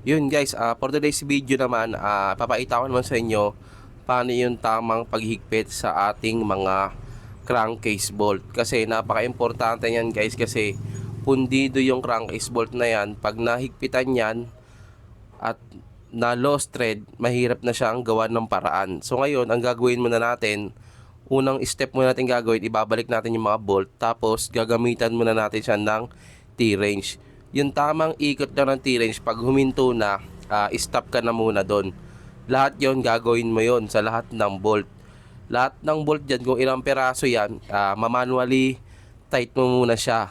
Yun guys, ah, for today's video naman, ah, papakita ko naman sa inyo paano yung tamang paghigpit sa ating mga crankcase bolt. Kasi napaka-importante yan guys kasi pundido yung crankcase bolt na yan. Pag nahigpitan yan at na lost thread, mahirap na siyang gawa ng paraan. So ngayon, ang gagawin muna natin, unang step muna natin gagawin, ibabalik natin yung mga bolt, tapos gagamitan muna natin siya ng T-range. Yung tamang ikot na ng T-range, pag huminto na, ah, stop ka na muna doon. Lahat yon gagawin mo yon sa lahat ng bolt. Lahat ng bolt dyan, kung ilang peraso yan, ah, mamanually tight mo muna siya.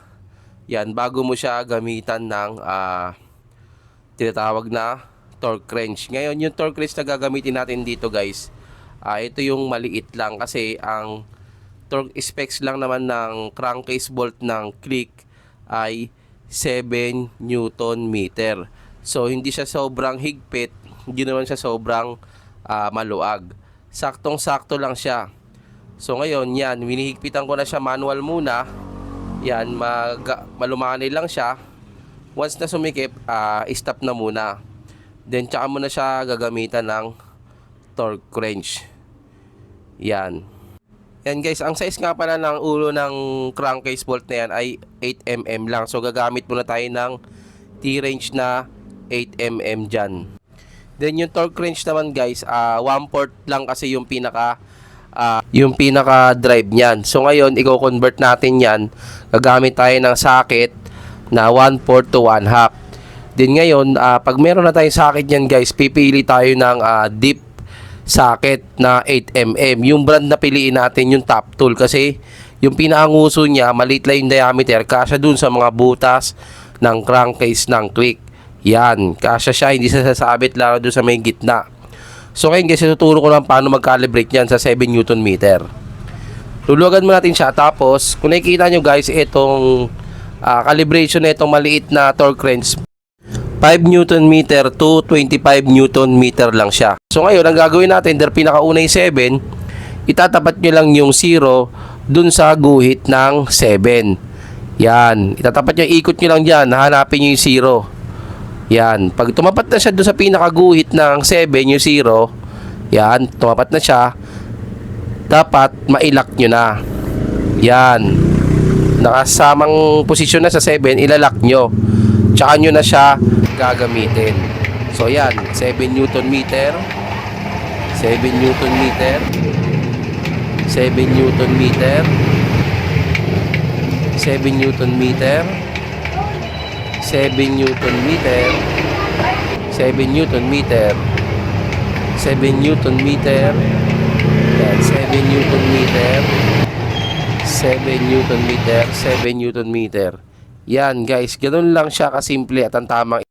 Yan, bago mo siya gamitan ng ah, tinatawag na torque wrench. Ngayon, yung torque wrench na gagamitin natin dito guys, ah ito yung maliit lang kasi ang torque specs lang naman ng crankcase bolt ng click ay 7 Newton meter. So, hindi siya sobrang higpit, hindi naman siya sobrang ah, maluag. Saktong-sakto lang siya. So, ngayon, yan, winihigpitan ko na siya manual muna. Yan, mag, malumani lang siya. Once na sumikip, ah, stop na muna. Then, tsaka mo na siya gagamitan ng torque wrench. Yan. Yan guys, ang size nga pala ng ulo ng crankcase bolt na yan ay 8mm lang. So, gagamit muna tayo ng T-range na 8mm dyan. Then, yung torque wrench naman guys, ah 1 port lang kasi yung pinaka ah, yung pinaka drive niyan. So, ngayon, i-convert natin yan. Gagamit tayo ng socket na 1 port to 1 half. Then ngayon, ah, pag meron na tayong socket yan guys, pipili tayo ng ah, deep socket na 8mm. Yung brand na piliin natin yung top tool kasi yung pinakanguso niya, maliit lang yung diameter, kasya dun sa mga butas ng crankcase ng quick. Yan, kasya siya, hindi siya sasabit lalo dun sa may gitna. So ngayon guys, ituturo ko lang paano mag-calibrate yan sa 7 Newton meter. Luluwagan mo natin siya tapos kung nakikita nyo guys itong ah, calibration na itong maliit na torque wrench 5 Newton meter to 25 Newton meter lang siya. So ngayon, ang gagawin natin, der pinakauna yung 7, itatapat nyo lang yung 0 dun sa guhit ng 7. Yan. Itatapat nyo, ikot nyo lang dyan, hanapin nyo yung 0. Yan. Pag tumapat na siya dun sa pinakaguhit ng 7, yung 0, yan, tumapat na siya, dapat mailak nyo na. Yan. Nakasamang posisyon na sa 7, ilalak nyo. Tsaka nyo na siya gagamitin. So yan, 7 Newton meter. 7 Newton meter. 7 Newton meter. 7 Newton meter. 7 Newton meter. 7 Newton meter. 7 Newton meter. Yan, 7 Newton meter. 7 Newton meter. 7 Newton meter. Yan guys, ganun lang siya kasimple at ang tamang